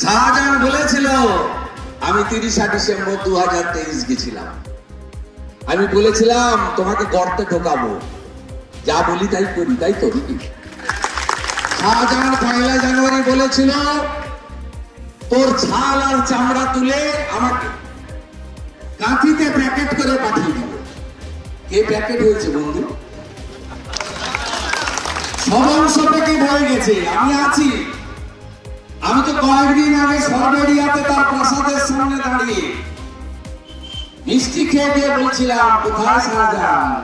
শাহজাহান বলেছিল, আমি তিরিশা ডিসেম্বর দু হাজার তেইশ গেছিলাম। আমি বলেছিলাম, তোমাকে গর্তে ঢোকাবো। যা বলি তাই করি, তাই তো শাহজাহান পয়লা জানুয়ারি বলেছিল, তোর ছাল আর চামড়া তুলে আমাকে কাঁথিতে প্যাকেট করে পাঠিয়ে দিব। কে প্যাকেট হয়েছে বন্ধু? সমংশ প্যাকেট হয়ে গেছে, আমি আছি। আমি তো কয়েকদিন আগে সরবেরিয়াতে তার প্রাসাদের সামনে দাঁড়িয়ে মিষ্টি খেয়ে দিয়ে বলছিলাম, কোথায় শাহজাহান?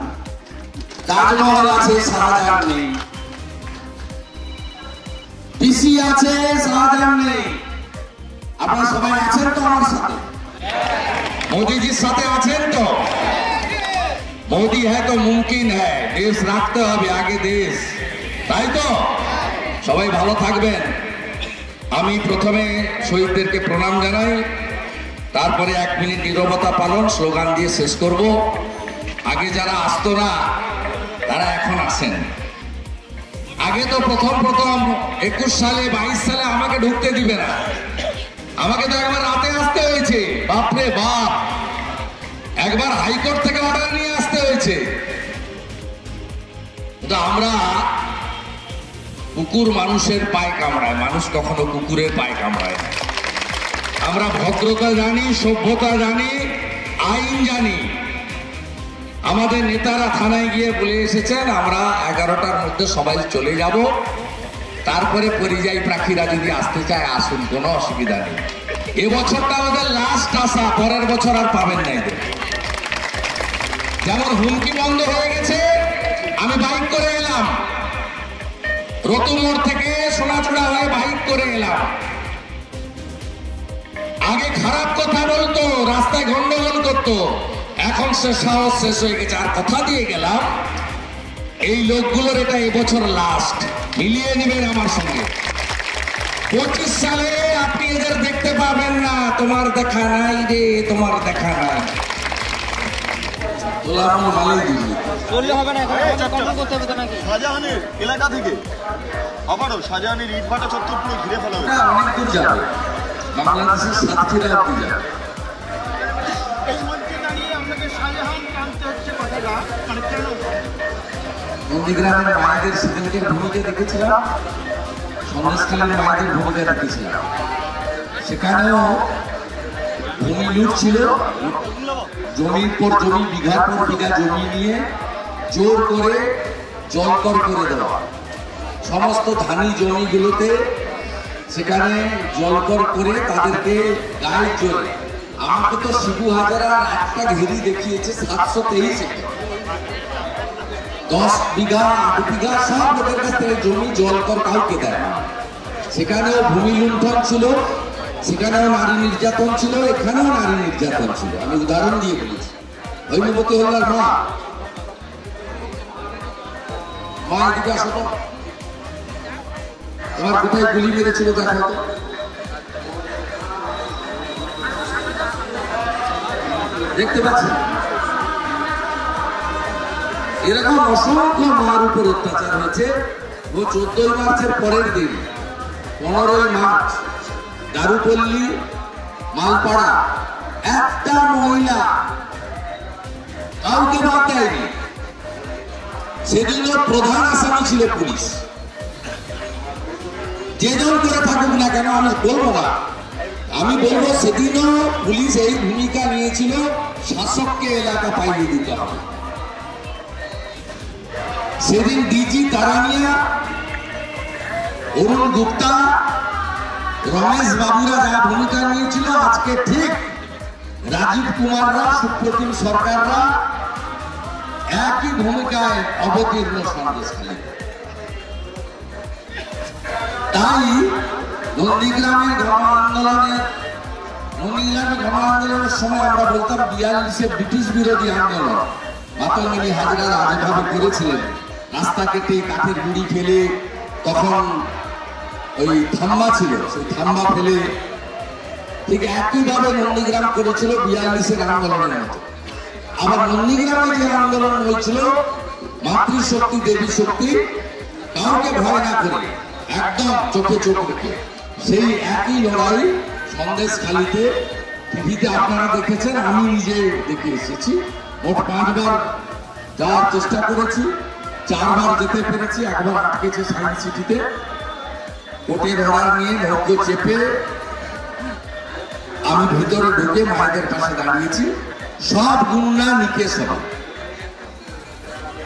তাজমহল আছে, শাহজাহান নেই। পিসি আছে, শাহজাহান নেই। আপনারা সবাই আছেন তো আমার সাথে? মোদিজির সাথে আছেন তো? মোদি হ্যাঁ তো মুমকিন হ্যাঁ দেশ রাখতে হবে, আগে দেশ। তাই তো? সবাই ভালো থাকবেন। আমি প্রথমে শহীদদেরকে প্রণাম জানাই। তারপরে এক মিনিট নীরবতা পালন, স্লোগান দিয়ে শেষ করব। আগে যারা আসতো না, তারা এখন আসেন আগে তো প্রথম প্রথম একুশ সালে, বাইশ সালে আমাকে ঢুকতে দিবে না। আমাকে তো একবার রাতে আসতে হয়েছে। বাপরে বাপ! একবার হাইকোর্ট থেকে অর্ডার নিয়ে আসতে হয়েছে। আমরা কুকুর মানুষের পায়ে কামড়ায়, মানুষ কখনো কুকুরের পায়ে কামড়ায় আমরা ভদ্রতা জানি, সভ্যতা জানি, আইন জানি। আমাদের নেতারা থানায় গিয়ে বলে এসেছেন, আমরা এগারোটার মধ্যে সবাই চলে যাব। তারপরে পরিযায়ী পাখিরা যদি আসতে চায়, আসুন, কোনো অসুবিধা নেই। এবছরটা আমাদের লাস্ট আসা পরের বছর আর পাবেন না যেমন হুমকি বন্ধ হয়ে গেছে, আমি বাইক রতুমোড় থেকে সোনাচূড়া হয়ে বাইক করে এলাম। আগে খারাপ কথা বলতো, রাস্তায় গন্ডগোল করতো। এখন সে সাহস শেষ হয়ে গেছে। আর কথা দিয়ে গেলাম, এই লোকগুলোর এটা এবছর লাস্ট মিলিয়ে নেবেন আমার সঙ্গে। পঁচিশ সালে আপনি এদের দেখতে পাবেন না। তোমার দেখা নাই রে, তোমার দেখা নাই। করলে হবে না এখন করতে হবে তো নাকি শাহজাহানের এলাকা থেকে। আবারও শাহজাহানের ইটভাটা চত্বর পুরো ঘিরে ফেলা অনেক দূর যাবে। বাংলাদেশের অব্দি যাবে। কথাটা। মানে কেন? নন্দীগ্রামের মায়েদের সেদিনকে ভূমিকা দেখেছিলাম। সন্দেশখালীর মায়েদের ভূমিকা দেখেছিলাম। সেখানেও ভূমি লুট ছিল। জমির পর জমি, বিঘার পর বিঘা জমি নিয়ে জোর করে জলকর করে দেওয়া। সমস্ত ধানি জমিগুলোতে সেখানে জলকর করে তাদেরকে গায়ে চলে আমাকে তো শিবু হাজারা একটা ঘেরি দেখিয়েছে সাতশো তেইশ দশ বিঘা, আট বিঘা সব লোকের কাছ থেকে জমি জল কর কাউকে দেয় সেখানেও ভূমি লুণ্ঠন ছিল। সেখানেও নারী নির্যাতন ছিল, এখানেও নারী নির্যাতন ছিল। আমি উদাহরণ দিয়ে বলেছি। হৈমবতী হল্লার মা। মা তোমার কোথায় গুলি মেরেছিল দেখতে এরকম অসংখ্য মার উপর অত্যাচার হয়েছে। ও চোদ্দই মার্চের পরের দিন, পনেরোই মার্চ দারুপল্লী, মালপাড়া, একটা মহিলা। কাউকে বাদ দেয়নি। সেদিনও প্রধান আসামি ছিল পুলিশ। যে দল করে থাকুক না কেন, আমি বলব না। আমি বলব সেদিনও পুলিশ এই ভূমিকা নিয়েছিল, শাসককে এলাকা পাইয়ে দিতে হবে। সেদিন ডিজি তারানিয়া, অরুণ গুপ্তা রমেশ বাবুরা যা ভূমিকা নিয়েছিল আজকে ঠিক রাজীব কুমাররা, সুপ্রতিম সরকাররা একই ভূমিকায় অবতীর্ণ সন্দেশখালী তাই নন্দীগ্রামের গণ আন্দোলনের নন্দীগ্রামে গণ আন্দোলনের সময় আমরা বলতাম বিয়াল্লিশে ব্রিটিশ বিরোধী আন্দোলন। মাতঙ্গিনী হাজরা যেভাবে করেছিলেন। রাস্তা কেটে কাঠের গুড়ি ফেলে তখন ওই থাম্বা ছিল, সেই থাম্বা ফেলে ঠিক একইভাবে নন্দীগ্রাম করেছিল বিয়াল্লিশের আন্দোলনের মতো। আবার নন্দীগ্রামে যে আন্দোলন হয়েছিল, মাতৃশক্তি দেবী শক্তি কাউকে ভয় না করে, একদম চোখে চোখ রেখে। সেই একই লড়াই সন্দেশখালিতে, টিভিতে আপনারা দেখেছেন, আমি নিজে দেখে এসেছি। মোট পাঁচবার যাওয়ার চেষ্টা করেছি, চারবার যেতে পেরেছি, একবার আটকেছে সায়েন্স সিটিতে। কোর্টের অর্ডার নিয়ে ভাগ্য চেপে আমি ভিতরে ঢুকে মায়েদের পাশে দাঁড়িয়েছি। সব গুন্ডা নিকেশ হবে।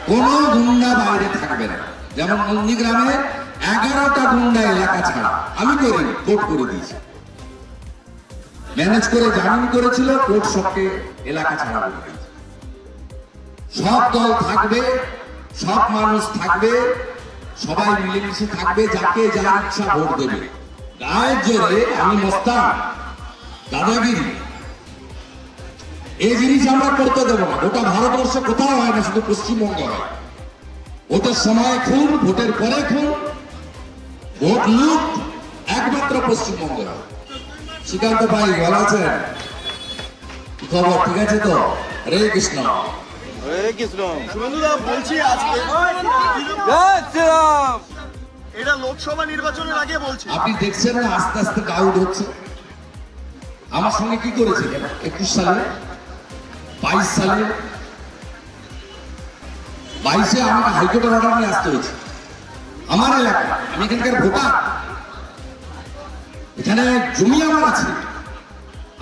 কোন গুন্ডা বাইরে থাকবে না। যেমন নন্দীগ্রামে এগারোটা গুন্ডা এলাকা ছাড়া আমি করিনি কোর্ট করে দিয়েছি। ম্যানেজ করে জামিন করেছিল, কোর্ট সবকে এলাকা ছাড়া সব দল থাকবে, সব মানুষ থাকবে সবাই মিলেমিশে থাকবে, যাকে যার ইচ্ছা ভোট দেবে। গায়ের জোরে আমি মস্তান দাদাগিরি। এই জিনিস আমরা করতে দেবো না। গোটা ভারতবর্ষে কোথাও হয় না, শুধু পশ্চিমবঙ্গে হয়। ভোটের সময় খুন, ভোটের পরে খুন, ভোট লুট, একমাত্র পশ্চিমবঙ্গে হয়। শ্রীকান্ত ভাই, ভালো আছেন? খবর? ঠিক আছে তো? হরে কৃষ্ণ। বলছি আজকে এটা লোকসভা নির্বাচনের আগে বলছি। আপনি দেখছেন না আস্তে আস্তে হচ্ছে। আমার সঙ্গে কি করেছে একুশ সালে? বাইশ সালে? বাইশে আমাকে হাইকোর্টের অর্ডার নিয়ে আসতে হয়েছে। আমার এলাকা আমি এখানকার ভোটার। এখানে জমি আমার আছে।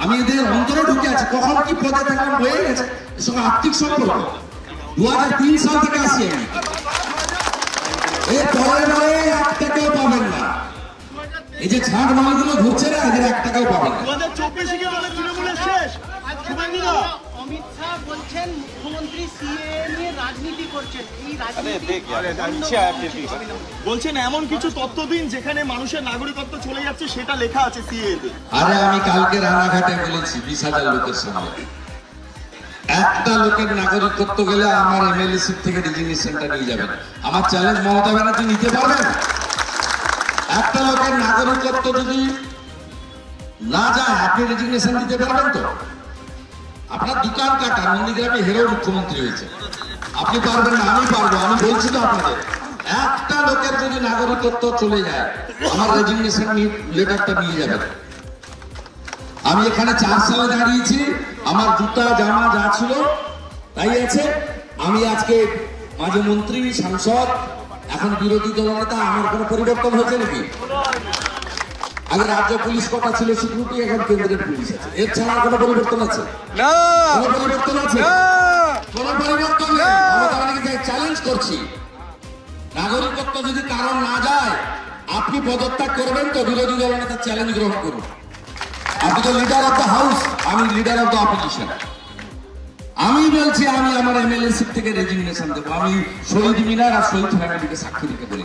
আমি এদের অন্তরে ঢুকে আছি। কখন কি পদে থাকলাম হয়ে গেছে। এর সঙ্গে আর্থিক সম্পর্ক। দু হাজার তিন সাল থেকে আসি আমি। এই নয় এক টাকাও পাবেন না। এই যে ছাড় মালগুলো ঘুরছে না, এদের এক টাকাও পাবেন না। মুখ্যমন্ত্রী সিএ নিয়ে রাজনীতি করছেন। এই রাজনীতি বলছেন এমন কিছু তথ্য দিন যেখানে মানুষের নাগরিকত্ব চলে যাচ্ছে সেটা লেখা আছে সিএ তে আরে আমি কালকে রানাঘাটে বলেছি বিশ হাজার লোকের সামনে। একটা লোকের নাগরিকত্ব গেলে আমার এমএলএ সিট থেকে রেজিগনেশনটা নিয়ে যাবেন। আমার চ্যালেঞ্জ মমতা ব্যানার্জি নিতে পারবেন? একটা লোকের নাগরিকত্ব যদি না যায় আপনি রেজিগনেশন দিতে পারবেন তো? আপনার দোকান কাটা, নন্দীগ্রামে হেরো মুখ্যমন্ত্রী হয়েছে। আপনি পারবেন না আমি পারব আমি বলছি তো আপনাদের। একটা লোকের যদি নাগরিকত্ব চলে যায়, আমার রেজিগনেশন লেটারটা নিয়ে যাবেন আমি এখানে চার সালে দাঁড়িয়েছি, আমার জুতা, জামা যা ছিল, তাই আছে। আমি আজকে মাঝে মন্ত্রী, সাংসদ, এখন বিরোধী দলনেতা, আমার কোনো পরিবর্তন হয়েছে নাকি? আগে রাজ্য পুলিশ কটা ছিল? সিকিউরিটি এখন কেন্দ্রের পুলিশ আছে। এর ছাড়া কোনো পরিবর্তন আছে? কোনো পরিবর্তন আছে? কোনো পরিবর্তন নেই। ব্যানার্জিকে চ্যালেঞ্জ করছি। নাগরিকত্ব যদি কারণ না যায় আপনি পদত্যাগ করবেন তো বিরোধী দলনেতা চ্যালেঞ্জ গ্রহণ করুন। আপনি তো লিডার অফ দ্য হাউস আমি লিডার অফ দ্য অপোজিশন আমি বলছি আমি আমার এমএলএ সিট থেকে রেজিগনেশন দেবো। আমি শহীদ মিনার আর শহীদ ফ্যামিলিকে সাক্ষী রেখে বলে।